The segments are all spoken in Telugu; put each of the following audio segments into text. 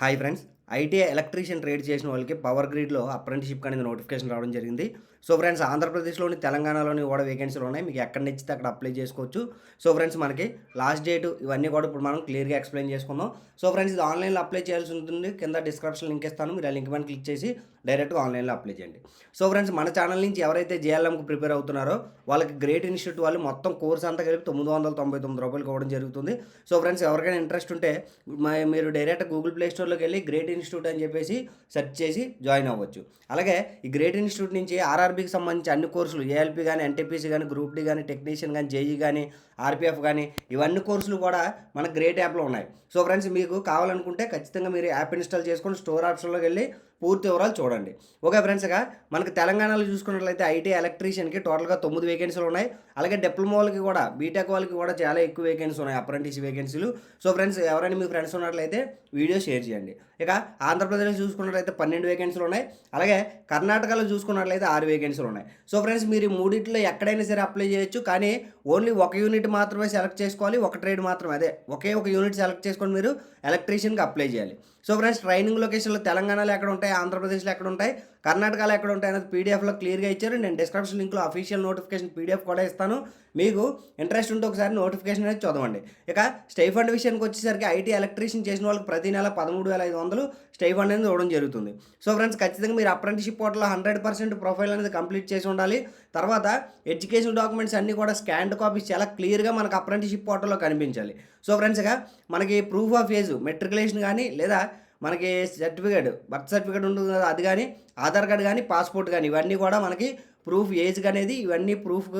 Hi friends IT electrician trade చేసిన వాళ్ళకి పవర్ గ్రిడ్లో అప్రెంటిషిప్ అనేది నోటిఫికేషన్ రావడం జరిగింది. సో ఫ్రెండ్స్ ఆంధ్రప్రదేశ్లోని తెలంగాణలోని కూడా వేకెన్సీలు ఉన్నాయి. మీకు ఎక్కడ నచ్చితే అక్కడ అప్లై చేసుకోవచ్చు. సో ఫ్రెండ్స్ మనకి లాస్ట్ డేట్ ఇవన్నీ కూడా ఇప్పుడు మనం క్లియర్గా ఎక్స్ప్లెయిన్ చేసుకుందాం. సో ఫ్రెండ్స్ ఇది ఆన్లైన్లో అప్లై చేయాల్సి ఉంటుంది. కింద డిస్క్రిప్షన్ లింక్ ఇస్తాను. మీరు ఆ లింక్ మీద క్లిక్ చేసి డైరెక్ట్గా ఆన్లైన్లో అప్లై చేయండి. సో ఫ్రెండ్స్ మన ఛానల్ నుంచి ఎవరైతే జేఎల్ఎంకి ప్రిపేర్ అవుతున్నారో వాళ్ళకి గ్రేట్ ఇన్స్టిట్యూట్ వాళ్ళు మొత్తం కోర్స్ అంతా కలిపి తొమ్మిది వందల తొంభై తొమ్మిది రూపాయలు ఇవ్వడం జరుగుతుంది. సో ఫ్రెండ్స్ ఎవరికైనా ఇంట్రెస్ట్ ఉంటే మ- మీరు డైరెక్ట్ గూగుల్ ప్లే స్టోర్లోకి వెళ్ళి గ్రేట్ ఇన్స్టిట్యూట్ అని చెప్పేసి సెర్చ్ చేసి జాయిన్ అవ్వచ్చు. అలాగే ఈ గ్రేట్ ఇన్స్టిట్యూట్ నుంచి ఆర్ఆర్బీకి సంబంధించి అన్ని కోర్సులు ఏఎల్పి కానీ ఎన్టీపీసీ కానీ గ్రూప్ డి కానీ టెక్నీషియన్ కానీ జేఈ కానీ ఆర్పిఎఫ్ కానీ ఇవన్నీ కోర్సులు కూడా మన గ్రేట్ యాప్లో ఉన్నాయి. సో ఫ్రెండ్స్ మీకు కావాలనుకుంటే ఖచ్చితంగా మీరు యాప్ ఇన్స్టాల్ చేసుకొని స్టోర్ ఆప్షన్లోకి వెళ్ళి పూర్తి వివరాలు చూడండి. ఓకే ఫ్రెండ్స్ ఇక మనకు తెలంగాణలో చూసుకున్నట్లయితే ఐటీ ఎలక్ట్రీషియన్కి టోటల్గా తొమ్మిది వేకెన్సీలు ఉన్నాయి. అలాగే డిప్లొమా వాళ్ళకి కూడా బీటెక్ వాళ్ళకి కూడా చాలా ఎక్కువ వేకెన్సీ ఉన్నాయి అప్రెంటిస్ వేకెన్సీలు సో ఫ్రెండ్స్ ఎవరైనా మీ ఫ్రెండ్స్ ఉన్నట్లయితే వీడియో షేర్ చేయండి. ఇక ఆంధ్రప్రదేశ్ చూసుకున్నట్లయితే పన్నెండు వేకెన్సీలు ఉన్నాయి. అలాగే కర్ణాటకలో చూసుకున్నట్లయితే ఆరు వేకెన్సీలు ఉన్నాయి. సో ఫ్రెండ్స్ మీరు మూడిట్లో ఎక్కడైనా సరే అప్లై చేయొచ్చు. కానీ ఓన్లీ ఒక యూనిట్ మాత్రమే సెలెక్ట్ చేసుకోవాలి ఒక ట్రేడ్ మాత్రమే. అదే ఒకే ఒక యూనిట్ సెలెక్ట్ చేసుకొని మీరు ఎలక్ట్రీషియన్కి అప్లై చేయాలి. సో ఫ్రెండ్స్ ట్రైనింగ్ లొకేషన్లు తెలంగాణలో ఎక్కడ ఉంటాయి ఆంధ్రప్రదేశ్లో ఎక్కడ ఉంటాయి కర్ణాటకలో ఎక్కడ ఉంటాయనేది పీడిఎఫ్లో క్లియర్గా ఇచ్చారు. నేను డిస్క్రిప్షన్ లింక్లో అఫీషియల్ నోటిఫికేషన్ పీడిఎఫ్ కూడా ఇస్తాను. మీకు ఇంట్రెస్ట్ ఉంటే ఒకసారి నోటిఫికేషన్ అనేది చదవండి. ఇక స్టైఫండ్ విషయానికి వచ్చేసరికి ఐటీ ఎలక్ట్రీషియన్ చేసిన వాళ్ళకి ప్రతి నెల పదమూడు వేల ఐదు వందలు స్టైఫండ్ అనేది ఇవ్వడం జరుగుతుంది. సో ఫ్రెండ్స్ ఖచ్చితంగా మీరు అప్రెంటిషిప్ పోర్టల్లో హండ్రెడ్ పర్సెంట్ ప్రొఫైల్ అనేది కంప్లీట్ చేసి ఉండాలి. తర్వాత ఎడ్యుకేషన్ డాక్యుమెంట్స్ అన్నీ కూడా స్కాన్డ్ కాపీస్ చాలా క్లియర్గా మనకు అప్రెంటిషిప్ పోర్టల్లో కనిపించాలి. సో ఫ్రెండ్స్గా మనకి ప్రూఫ్ ఆఫ్ ఏజ్ మెట్రికులేషన్ కానీ లేదా మనకి సర్టిఫికేట్ బర్త్ సర్టిఫికేట్ ఉంటుంది కదా అది కానీ ఆధార్ కార్డు కానీ పాస్పోర్ట్ కానీ ఇవన్నీ కూడా మనకి ప్రూఫ్ ఏజ్ అనేది ఇవన్నీ ప్రూఫ్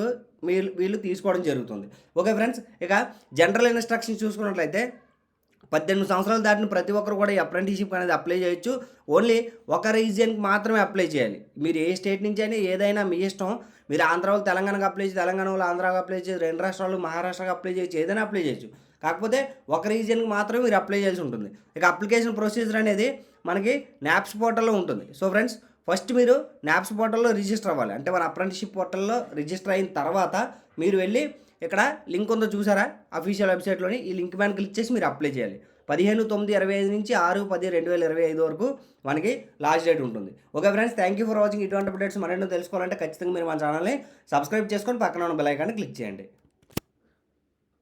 వీళ్ళు వీళ్ళు తీసుకోవడం జరుగుతుంది. ఓకే ఫ్రెండ్స్ ఇక జనరల్ ఇన్స్ట్రక్షన్ చూసుకున్నట్లయితే పద్దెనిమిది సంవత్సరాలు దాటిన ప్రతి ఒక్కరు కూడా ఈ అప్రెంటిషిప్ అనేది అప్లై చేయొచ్చు. ఓన్లీ ఒక రీజియన్కి మాత్రమే అప్లై చేయాలి. మీరు ఏ స్టేట్ నుంచి అయినా ఏదైనా మీ ఇష్టం మీరు ఆంధ్ర వాళ్ళు తెలంగాణకు అప్లై చేయొచ్చు తెలంగాణ వాళ్ళు ఆంధ్రాకి అప్లై చేయొచ్చు రెండు రాష్ట్రాలు మహారాష్ట్రకి అప్లై చేయొచ్చు ఏదైనా అప్లై చేయొచ్చు. కాకపోతే ఒక రీజియన్కి మాత్రమే మీరు అప్లై చేయాల్సి ఉంటుంది. ఇక అప్లికేషన్ ప్రొసీజర్ అనేది మనకి నాప్స్ పోర్టల్లో ఉంటుంది. సో ఫ్రెండ్స్ ఫస్ట్ మీరు నాప్స్ పోర్టల్లో రిజిస్టర్ అవ్వాలి. అంటే మన అప్రెంటిషిప్ పోర్టల్లో రిజిస్టర్ అయిన తర్వాత మీరు వెళ్ళి ఇక్కడ లింక్ ఉందో చూసారా? అఫీషియల్ వెబ్సైట్లోని ఈ లింక్ మీద క్లిక్ చేసి మీరు అప్లై చేయాలి. పదిహేను తొమ్మిది ఇరవై ఐదు నుంచి ఆరు పది రెండు వేల ఇరవై ఐదు వరకు మనకి లాస్ట్ డేట్ ఉంటుంది. Okay friends thank you for watching. ఇటువంటి అప్డేట్స్ మరెన్నో తెలుసుకోవాలంటే ఖచ్చితంగా మీరు మన ఛానల్ని సబ్స్క్రైబ్ చేసుకొని పక్కన ఉన్న బెల్ ఐకాన్ని క్లిక్ చేయండి.